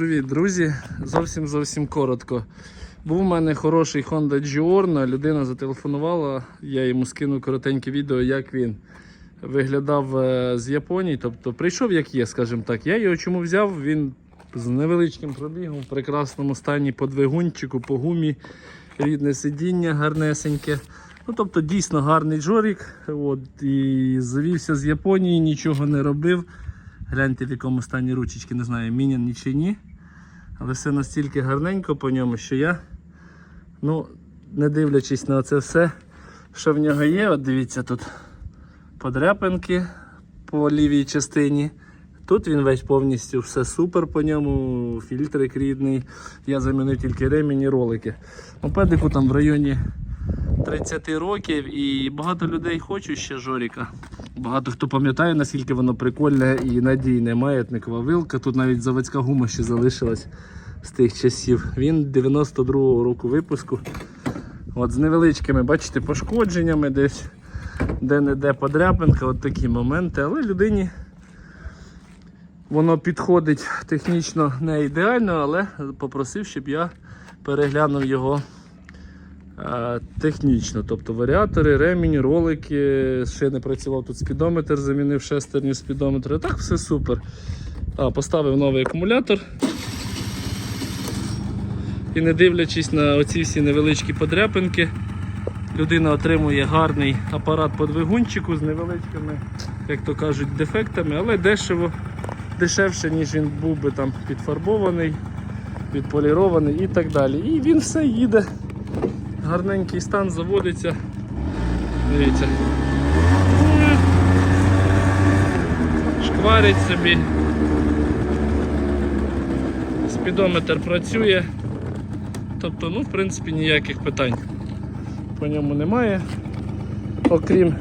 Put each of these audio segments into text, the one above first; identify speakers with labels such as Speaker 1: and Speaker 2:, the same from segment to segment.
Speaker 1: Привіт, друзі! Зовсім зовсім коротко. Був у мене хороший Honda Giorno, людина зателефонувала, я йому скинув коротеньке відео, як він виглядав е, з Японії. Тобто прийшов як є, скажімо так. Я його чому взяв? Він з невеличким пробігом, в прекрасному стані по двигунчику, по гумі, рідне сидіння, гарнесеньке. Ну, тобто дійсно гарний джорік. От, і завівся з Японії, нічого не робив. Гляньте, в якому стані ручечки, не знаю, міняні чи ні. Але все настільки гарненько по ньому, що я, ну, не дивлячись на це все, що в нього є, от дивіться, тут подряпинки по лівій частині. Тут він весь повністю все супер по ньому, фільтрик рідний. Я замінив тільки ремінь і ролики. Мопедику там в районі 30 років і багато людей хочуть ще Жоріка. Багато хто пам'ятає, наскільки воно прикольне і надійне. Маятникова вилка. Тут навіть заводська гума ще залишилась з тих часів. Він 92-го року випуску. От З невеличкими, бачите, пошкодженнями десь, де-не-де подряпинка, от такі моменти. Але людині воно підходить технічно не ідеально, але попросив, щоб я переглянув його технічно. Тобто варіатори, ремінь, ролики, ще не працював тут спідометр, замінив шестерні спідометри. Так, все супер. А, поставив новий акумулятор. І не дивлячись на оці всі невеличкі подряпинки, людина отримує гарний апарат по двигунчику з невеличкими, як то кажуть, дефектами, але дешево, дешевше, ніж він був би там підфарбований, відполірований і так далі. І він все їде. Гарненький стан заводиться. Дивіться. Шкварить собі. Спідометр працює. Тобто, ну, в принципі, ніяких питань по ньому немає. Окрім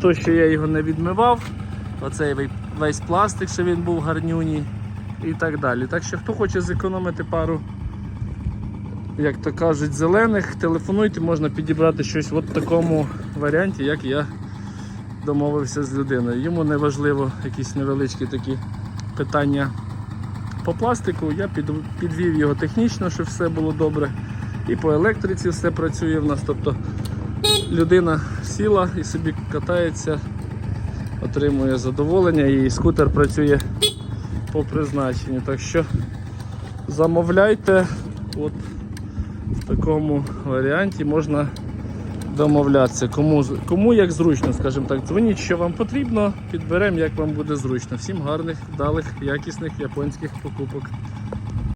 Speaker 1: того, що я його не відмивав, оцей весь пластик, що він був гарнюній і так далі. Так що, хто хоче зекономити пару, як то кажуть, зелених, телефонуйте, можна підібрати щось в такому варіанті, як я домовився з людиною. Йому не важливо якісь невеличкі такі питання по пластику, я підвів його технічно, щоб все було добре. І по електриці все працює в нас. Тобто людина сіла і собі катається, отримує задоволення і скутер працює по призначенню. Так що замовляйте от в такому варіанті можна домовлятися. Кому, кому як зручно, скажімо так, дзвоніть, що вам потрібно, підберемо, як вам буде зручно. Всім гарних, вдалих, якісних японських покупок.